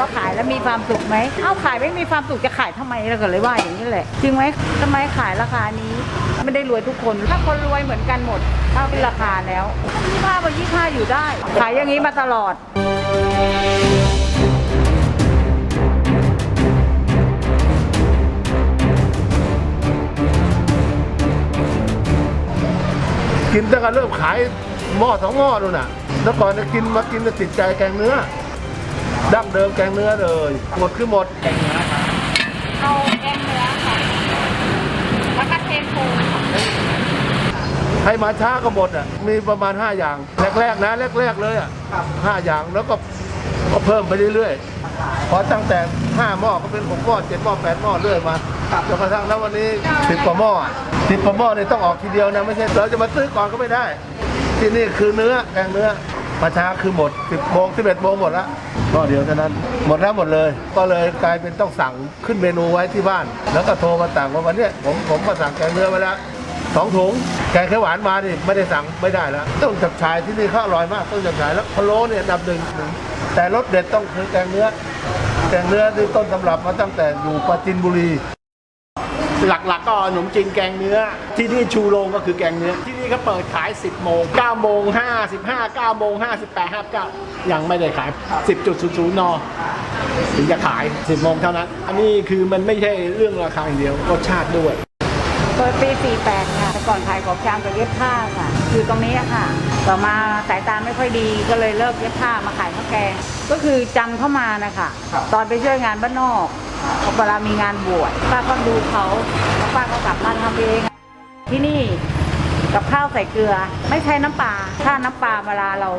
ว่าขายแล้วมีความสุขไหมเอ้าขายไม่มีความสุขจะขายทำไมเราก็เลยว่าอย่างนี้แหละจริงไหมทำไมขายราคานี้ไม่ได้รวยทุกคน ถ้าคนรวยเหมือนกันหมดเท่าที่ราคาแล้วยี่ห้าไปยี่ห้าอยู่ได้ ขายอย่างนี้มาตลอดกินตั้งแต่เริ่มขายหม้อสองหม้อนู่นน่ะ แล้วก่อนจะกินมากินจะติดใจแกงเนื้อ ดั้งเดิมแกงเนื้อเลยหมดคือหมดเอาแกงเนื้อค่ะแล้วก็เทโพใครมาช้าก็หมดอะมีประมาณ 5 อย่าง แรกๆนะแรกๆเลยอะห้าอย่างแล้วก็ก็เพิ่มไปเรื่อยๆพอตั้งแต่ 5 หม้อก็เป็น6หม้อ7หม้อ8หม้อเรื่อยมาจนกระทั่งณวันนี้10กว่าหม้อสิบกว่าหม้อเนี่ยต้องออกทีเดียวนะไม่ใช่เราจะมาซื้อก่อนก็ไม่ได้ ที่นี่คือเนื้อแกงเนื้อ มาช้าคือหมด 10โมง11โมงหมดละหม้อเดียวเท่านั้นหมดแล้วหมดเลย ก็เลยกลายเป็นต้องสั่งขึ้นเมนูไว้ที่บ้าน แล้วก็โทรมาสั่งว่าวันนี้ผมผมมาสั่งแกงเนื้อไว้แล้วสองถุงแกงเขียวหวานมานี่ไม่ได้สั่งไม่ได้แล้วต้มจับชายที่นี่เขาอร่อยมากต้มจับชายแล้วพะโล้เนี่ยดับหนึ่งแต่รสเด็ดต้องคือแกงเนื้อแกงเนื้อที่ต้นตำรับมาตั้งแต่อยู่ปราจินบุรี หลักๆก็ขนมจีนแกงเนื้อที่นี่ชูโรงก็คือแกงเนื้อที่นี่ ก็เปิดขาย 10 โมง 9 โมง 55 9 โมง 58 59 ยังไม่ได้ขาย 10.00 น ถึงจะขาย 10 โมงเท่านั้น อันนี้คือมันไม่ใช่เรื่องราคาอย่างเดียว รสชาติด้วย เปิดปี 48 ค่ะ แต่ก่อนขายของชามกับเย็บผ้าค่ะอยู่ตรงนี้ค่ะ ต่อมาสายตาไม่ค่อยดี ก็เลยเลิกเย็บผ้ามาขายข้าวแกง ก็คือจำเข้ามานะคะ ตอนไปช่วยงานบ้านนอกเวลามีงานบวชป้าก็ดูเขาแล้วป้าก็กลับมาทำเอง ที่นี่ กับข้าวใส่เกลือ ไม่ใช้น้ำปลาถ้าน้ำปลาเวลาเรา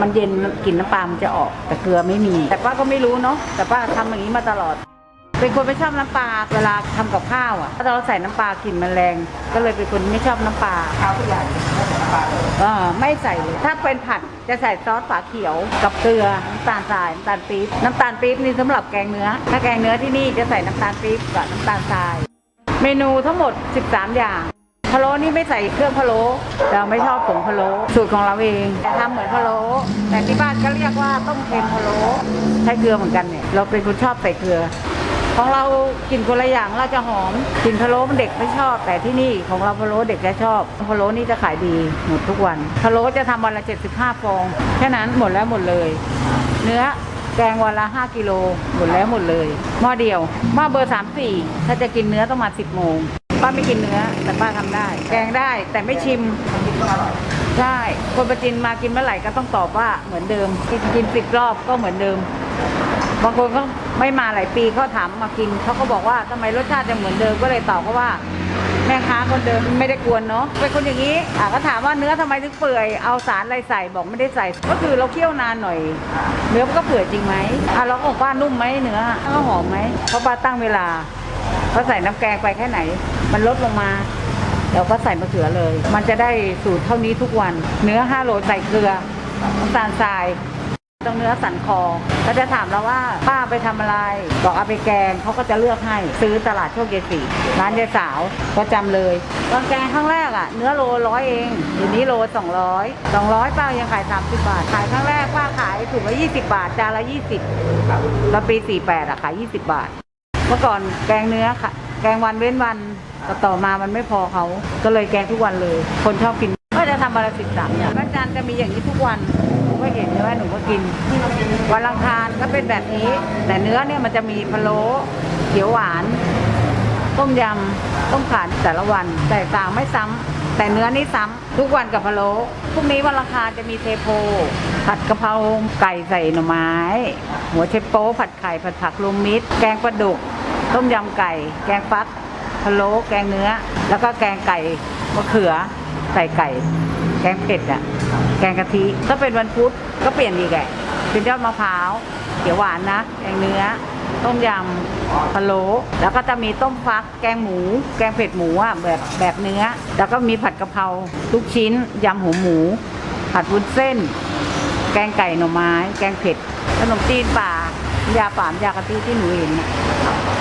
มันเย็นกลิ่นน้ำปลามันจะออก แต่เกลือไม่มี แต่ป้าก็ไม่รู้เนาะแต่ป้าทำอย่างนี้มาตลอด เป็นคนไม่ชอบน้ำปลาเวลาทำกับข้าวอะถ้าเราใส่น้ำปลากลิ่นมันแรง ก็เลยเป็นคนไม่ชอบน้ำปลาข้าวผู้ใหญ่เออไม่ใส่เลยถ้าเป็นผัดจะใส่ซอสฝาเขียวกับเกลือน้ำตาลทรายน้ำตาลปี๊บน้ำตาลปี๊บนี่สำหรับแกงเนื้อ ถ้าแกงเนื้อที่นี่จะใส่น้ำตาลปี๊บกับน้ำตาลทราย เมนูทั้งหมด 13 อย่าง พะโล้นี่ไม่ใส่เครื่องพะโล้เราไม่ชอบผงพะโล้สูตรของเราเองแต่ทำเหมือนพะโล้แต่ที่บ้านก็เรียกว่าต้มเค็มพะโล้ใช้เกลือเหมือนกันเนี่ยเราเป็นคนชอบใส่เกลือ ของเรากินคนละอย่างเราจะหอมกินพะโล้มันเด็กไม่ชอบ แต่ที่นี่ของเราพะโล้เด็กจะชอบพะโล้นี่จะขายดีหมดทุกวันพะโล้จะทำวันละ 75ฟองแค่นั้นหมดแล้วหมดเลย เนื้อแกงวันละ 5กิโลหมดแล้วหมดเลยหม้อเดียวหม้อเบอร์ 34 ถ้าจะกินเนื้อต้องมา 10โมง ป้าไม่กินเนื้อ แต่ป้าทำได้ แกงได้แต่ไม่ชิมใช่คนประจินมากินเมื่อไหร่ก็ต้องตอบว่าเหมือนเดิม กินกินสิบรอบก็เหมือนเดิมบางคนเขาไม่มาหลายปีเขาถามมากินเขาก็บอกว่าทำไมรสชาติยังเหมือนเดิมก็เลยตอบเขาว่าแม่ค้าคนเดิมไม่ได้กวนเนาะเป็นคนอย่างนี้อะก็ถามว่าเนื้อทำไมถึงเปื่อยเอาสารอะไรใส่บอกไม่ได้ใส่ ก็คือเราเคี่ยวนานหน่อย เนื้อมันก็เปื่อยจริงไหมอะเราบอกว่านุ่มไหมเนื้อก็หอมไหมเพราะป้าตั้งเวลาพอใส่น้ำแกงไปแค่ไหน มันลดลงมาเราก็ใส่มะเขือเลย มันจะได้สูตรเท่านี้ทุกวัน เนื้อ 5 โลใส่เกลือน้ำตาลทรายตรงเนื้อสันคอเขาจะถามเราว่าป้าไปทำอะไรบอกเอาไปแกงเขาก็จะเลือกให้ซื้อตลาดโชคเยสีร้านยายสาวก็จำเลยตอนแกงครั้งแรกอะ เนื้อโลร้อยเองเดี๋ยวนี้โลสองร้อยสองร้อยป้ายังขายสามสิบบาท ขายครั้งแรกป้าขายถุงละยี่สิบบาทจานละยี่สิบแล้วปีสี่แปดอะขายยี่สิบบาท เมื่อก่อนแกงเนื้อค่ะ แกงวันเว้นวัน ก็ต่อมามันไม่พอเขาก็เลยแกงทุกวันเลย คนชอบกินก็จะทำวันละสิบสามอย่างวันจันทร์จะมีอย่างนี้ทุกวันหนูก็เห็นใช่ไหมหนูก็กิน วันอังคารก็เป็นแบบนี้ แต่เนื้อเนี่ยมันจะมีพะโล้เขียวหวาน ต้มยำต้มข่าแต่ละวันแต่ต่างไม่ซ้ำแต่เนื้อนี่ซ้ำทุกวันกับพะโล้พรุ่งนี้วันอังคารจะมีเทโพผัดกะเพราไก่ใส่หน่อไม้ หัวเชโป๊ผัดไข่ผัดผักรวมมิตร แกงปลาดุก ต้มยำไก่ แกงฟักะโล้แกงเนื้อ แล้วก็แกงไก่มะเขือใส่ไก่ แกงเผ็ดอะ แกงกะทิถ้าเป็นวันพุธก็เปลี่ยนอีกแหละเป็นยอดมะพร้าวเขียวหวานนะ แกงเนื้อ ต้มยำพะโล้แล้วก็จะมีต้มฟัก แกงหมู แกงเผ็ดหมูอะแบบแบบเนื้อ แล้วก็มีผัดกะเพราทุกชิ้นยำหูหมู ผัดวุ้นเส้น แกงไก่หน่อไม้ แกงเผ็ดขนมจีนป่า ยาป่ามยากะทิที่หนูเห็นน่ะ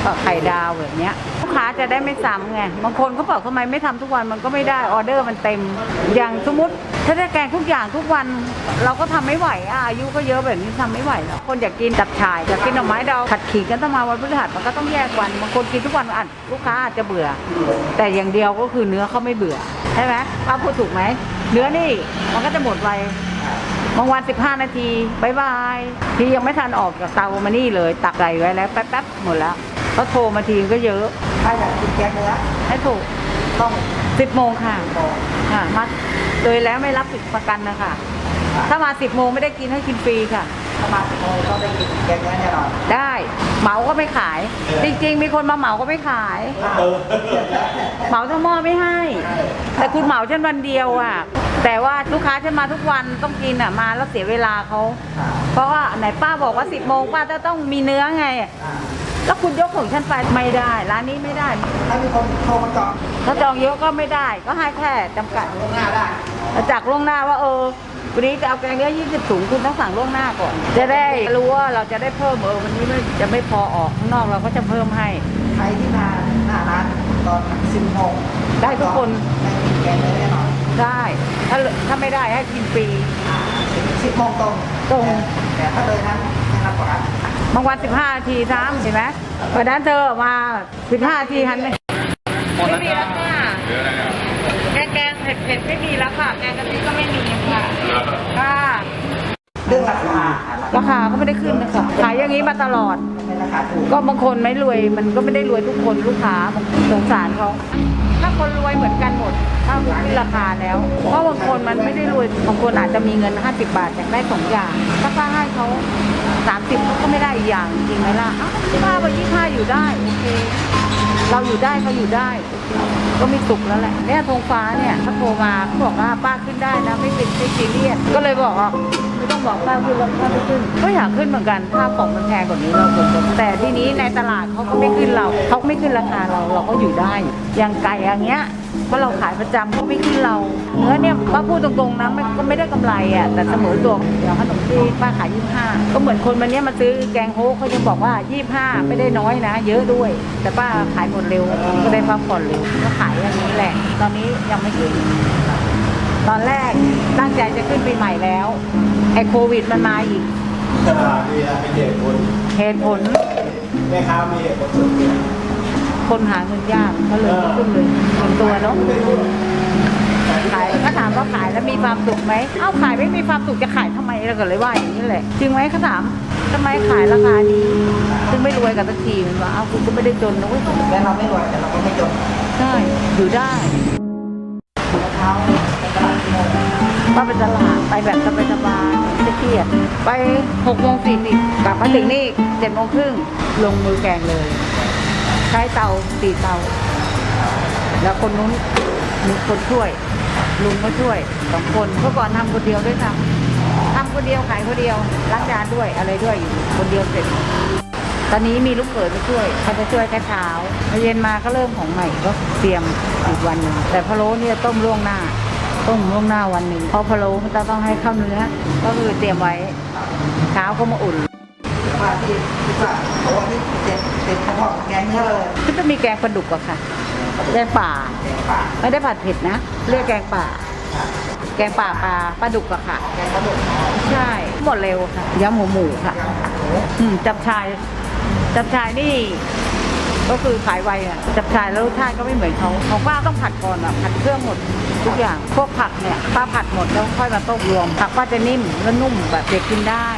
ก็ไข่ดาวแบบเนี้ยลูกค้าจะได้ไม่ซ้ำไงบางคนเขาบอกทำไมไม่ทำทุกวันมันก็ไม่ได้ออเดอร์มันเต็ม อย่างสมมติถ้าได้แกงทุกอย่างทุกวัน เราก็ทำไม่ไหวอะอายุก็เยอะแบบนี้ทำไม่ไหวหรอกคนอยากกินจับฉ่ายอยากกินหน่อไม้ดองขัดขีกันต้องมาวันพฤหัสมันก็ต้องแยกวันบางคนกินทุกวันอาจลูกค้าอาจจะเบื่อ แต่อย่างเดียวก็คือเนื้อเขาไม่เบื่อใช่ไหมป้าพูดถูกไหมเนื้อนี่มันก็จะหมดไว บางวัน 15 นาทีบายบายที่ยังไม่ทันออกจากเตามานี่เลย ตักใส่ไว้แล้วแป๊บๆหมดแล้วเขาโทรมาทีก็เยอะถ้าอยากกินแกงเนื้อให้ถูกต้อง 10 โมงค่ะโมงค่ะมาโดยแล้วไม่รับสิทธิประกันนะคะถ้ามา 10 โมงไม่ได้กินให้กินฟรีค่ะ ถ้ามาสิบโมงก็ได้กินแกงเนื้อแน่นอนได้เหมาก็ไม่ขาย จริง ๆ มีคนมาเหมาก็ไม่ขาย เหมาทั้งหม้อไม่ให้ แต่คุณเหมาฉันวันเดียวอะ แต่ว่าลูกค้าฉันมาทุกวันต้องกินอะมาแล้วเสียเวลาเขาเพราะว่าไหนป้าบอกว่า10โมงป้าจะต้องมีเนื้อไง แล้วคุณยกของฉันไปไม่ได้ ร้านนี้ไม่ได้ถ้ามีคนโทรมาจองถ้าจองเยอะก็ไม่ได้ ก็ให้แค่จำกัดล่วงหน้าได้จากล่วงหน้าว่าเออ วันนี้จะเอาแกงเนื้อ20ถุงคุณต้องสั่งล่วงหน้าก่อน จะได้รู้ว่าเราจะได้เพิ่มเออวันนี้ไม่จะไม่พอออกข้างนอกเราก็จะเพิ่มให้ใครที่มาหน้าร้านตอนสิบโมงได้ทุกคนได้กินแกงเนื้อแน่นอนได้ถ้าถ้าไม่ได้ให้กินฟรีสิบโมงตรงตรงแต่ถ้าเลยนั้นไม่รับประกันบางวัน 15นาทีซ้ำเห็นไหมวันนั้นเธอมา 15นาทีหันไปไม่มีแล้วค่ะแกงแกง เผ็ดเผ็ดไม่มีแล้วค่ะแกงกะทิก็ไม่มีค่ะค่ะเรื่องราคาราคาก็ไม่ได้ขึ้นนะคะขายอย่างนี้มาตลอดเป็นราคาถูกก็บางคนไม่รวยมันก็ไม่ได้รวยทุกคนลูกค้าบางคนสงสารเขาถ้าคนรวยเหมือนกันหมด ถ้าขึ้นราคาแล้ว เพราะบางคนมันไม่ได้รวยบางคนอาจจะมีเงิน 50 บาทอยากได้สองอย่าง ถ้าป้าให้เขา30เขาก็ไม่ได้อีกอย่างจริงไหมล่ะอ้าวป้าไปยี่ห้าอยู่ได้โอเค เราอยู่ได้เขาอยู่ได้ ก็มีสุขแล้วแหละเนี่ยธงฟ้าเนี่ยเขาโทรมาเขาบอกว่าป้าขึ้นได้นะไม่เป็นไม่ซีเรียสก็เลยบอกว่าไม่ต้องบอกป้าขึ้นแล้วป้าไม่ขึ้นก็อยากขึ้นเหมือนกันถ้าของมันแพงกว่านี้เราควรจะแต่ที่นี้ในตลาดเขาก็ไม่ขึ้นเราเขาไม่ขึ้นราคาเราเราก็อยู่ได้อย่างไก่อย่างเงี้ย เพราะเราขายประจำเขาไม่ขึ้นเราเนื้อเนี่ยป้าพูดตรงๆนะมันก็ไม่ได้กำไรอะแต่เสมอตัวอย่างขนมจีนป้าขายยี่ห้าก็เหมือนคนวันเนี้ยมาซื้อแกงโฮกเขายังบอกว่ายี่ห้าไม่ได้น้อยนะ เยอะด้วย แต่ป้าขายหมดเร็วก็ได้พักผ่อนเร็วก็ขายอย่างนี้แหละ ตอนนี้ยังไม่ขึ้น ตอนแรกตั้งใจจะขึ้นปีใหม่แล้วไอ้โควิดมันมาอีกตลาดมีเป็นเหตุผลเหตุผลแม่ค้ามีเหตุผลส่วนตัว คนหาเงินยากก็เลยไม่ขึ้นเลยส่วนตัวเนาะขายถ้าถามว่าขายแล้วมีความสุขไหมเอ้าขายไม่มีความสุขจะขายทำไมเราก็เลยว่าอย่างนี้แหละจริงไหมเขาถามทำไมขายราคานี้ซึ่งไม่รวยกันสักทีมันว่าเอ้าคุณก็ไม่ได้จนนะเว้ยแม้เราไม่รวยแต่เราก็ไม่จนใช่อยู่ได้รองเท้าเป็นตลาดที่โมงป้าไปตลาดไปแบบสบายๆไม่เครียดไปหกโมงสี่สิบกลับมาถึงนี่เจ็ดโมงครึ่งลงมือแกงเลยใช้เตาสี่เตา แล้วคนนู้นมีคนช่วย ลุงก็ช่วยสองคนเมื่อก่อนทำคนเดียวด้วยซ้ำทำคนเดียวขายคนเดียวล้างจานด้วยอะไรด้วยอยู่คนเดียวเสร็จตอนนี้มีลูกเขยมาช่วยเขาจะช่วยแค่เช้าพอเย็นมาก็เริ่มของใหม่ก็เตรียมอีกวันหนึ่งแต่พะโล้เนี่ยต้มล่วงหน้า ต้มล่วงหน้าวันหนึ่งเพราะพะโล้มันจะต้องให้ข้าวเนื้อก็คือเตรียมไว้เช้าก็มาอุ่น ว่าที่ที่ว่าโอ้นี่เด็ดเด็ดเฉพาะแกงเนื้อเลยก็จะมีแกงปลาดุกอะค่ะ แกงป่า แกงป่าไม่ได้ผัดเผ็ดนะ เรียกแกงป่า แกงป่าปลาปลาดุกอะค่ะ แกงปลาดุกใช่หมดเร็วค่ะยำหัวหมูค่ะ อืมจับชายจับชายนี่ก็คือขายไวอะจับชายแล้วรสชาติก็ไม่เหมือนเขาของป้าต้องผัดก่อนอะผัดเครื่องหมดทุกอย่างพวกผักเนี่ยป้าผัดหมดแล้วค่อยมาต้มรวมผักป้าจะนิ่มและนุ่มแบบเด็กกินได้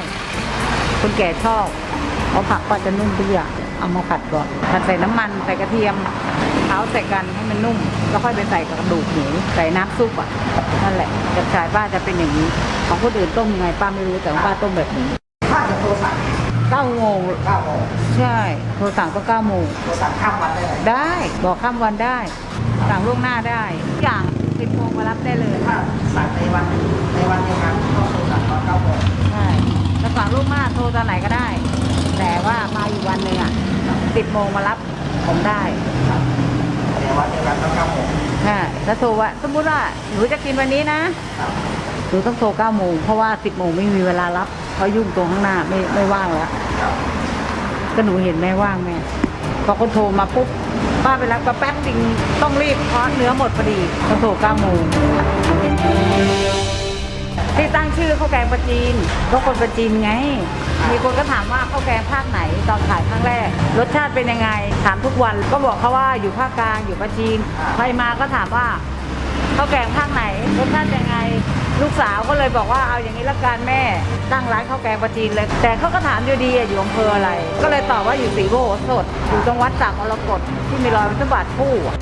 คนแก่ชอบเพราะผักป้าจะนุ่มทุกอย่างเอามาผัดก่อนผัดใส่น้ำมันใส่กระเทียมเท้าใส่กันให้มันนุ่ม แล้วค่อยไปใส่กระดูกหมูใส่น้ำซุปอะนั่นแหละจับชายป้าจะเป็นอย่างนี้ของคนอื่นต้มยังไงป้าไม่รู้แต่ของป้าต้มแบบนี้ถ้าจะโทรสั่งเก้าโมงเก้าโมงใช่โทรสั่งก็เก้าโมงโทรสั่งข้ามวันได้เลยได้บอกข้ามวันได้ สั่งล่วงหน้าได้ทุกอย่างสิบโมงมารับได้เลยถ้าสั่งในวันในวันเดียวกัน ถ้าสั่งล่วงหน้าโทรตอนไหนก็ได้ แต่ว่ามาอีกวันหนึ่งอะสิบโมงมารับผมได้ในวันเดียวกันต้องเก้าโมงใช่ถ้าโทรว่าสมมุติว่าหนูจะกินวันนี้นะหนูต้องโทรเก้าโมงเพราะว่าสิบโมงไม่มีเวลารับเพราะยุ่งตรงข้างหน้าไม่ไม่ว่างแล้วก็หนูเห็นแม่ว่างแม่พอเขาโทรมาปุ๊บป้าไปรับก็แป๊บจริงต้องรีบเพราะเนื้อหมดพอดีเขาโทรเก้าโมงที่ตั้งชื่อข้าวแกงปลาจีนก็คนปลาจีนไง มีคนก็ถามว่าข้าวแกงภาคไหนตอนขายครั้งแรก รสชาติเป็นยังไง ถามทุกวันก็บอกเขาว่าอยู่ภาคกลางอยู่ปลาจีนใครมาก็ถามว่าข้าวแกงภาคไหนรสชาติยังไง ลูกสาวก็เลยบอกว่าเอาอย่างนี้ละกันแม่ตั้งร้านข้าวแกงปลาจีนเลย แต่เขาก็ถามอยู่ดีอะอยู่อำเภออะไร ก็เลยตอบว่าอยู่สีโบโหสถอยู่ตรงวัดสามมรกตที่มีรอยพระพุทธบาทคู่อะ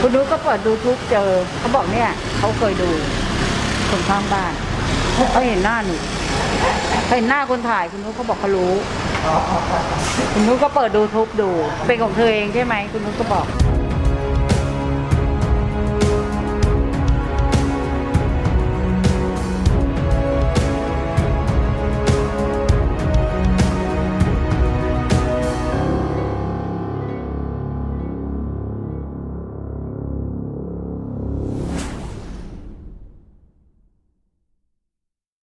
คุณนุ้ยก็เปิดดูทุกเจอเขาบอกเนี่ยเขาเคยดูคนข้างบ้าน เขาเห็นหน้าหนูเขาเห็นหน้าคนถ่ายคุณนุ้ยเขาบอกเขารู้ คุณนุ้ยก็เปิดดูทุบดู เป็นของเธอเองใช่ไหมคุณนุ้ยก็บอก